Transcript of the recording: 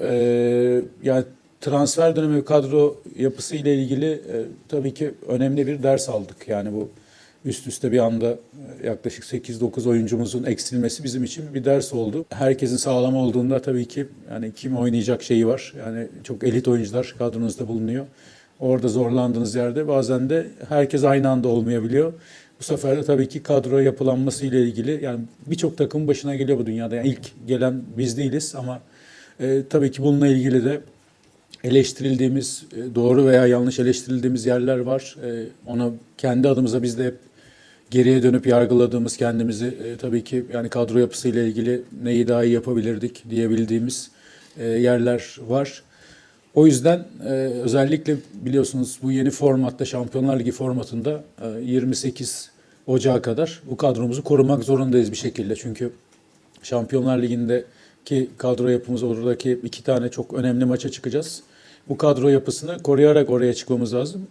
Ee, yani transfer dönemi ve kadro yapısı ile ilgili e, tabii ki önemli bir ders aldık. Yani bu üst üste bir anda e, yaklaşık 8-9 oyuncumuzun eksilmesi bizim için bir ders oldu. Herkesin sağlam olduğunda tabii ki yani kim oynayacak şeyi var. Yani çok elit oyuncular kadronuzda bulunuyor. Orada zorlandığınız yerde bazen de herkes aynı anda olmayabiliyor. Bu sefer de tabii ki kadro yapılanması ile ilgili yani birçok takımın başına geliyor bu dünyada. Yani ilk gelen biz değiliz ama e, tabii ki bununla ilgili de eleştirildiğimiz, e, doğru veya yanlış eleştirildiğimiz yerler var. E, ona kendi adımıza biz de hep geriye dönüp yargıladığımız kendimizi e, tabii ki yani kadro yapısıyla ilgili neyi daha iyi yapabilirdik diyebildiğimiz e, yerler var. O yüzden e, özellikle biliyorsunuz bu yeni formatta Şampiyonlar Ligi formatında e, 28 Ocağı kadar bu kadromuzu korumak zorundayız bir şekilde. Çünkü Şampiyonlar Ligi'ndeki kadro yapımız oradaki iki tane çok önemli maça çıkacağız. Bu kadro yapısını koruyarak oraya çıkmamız lazım.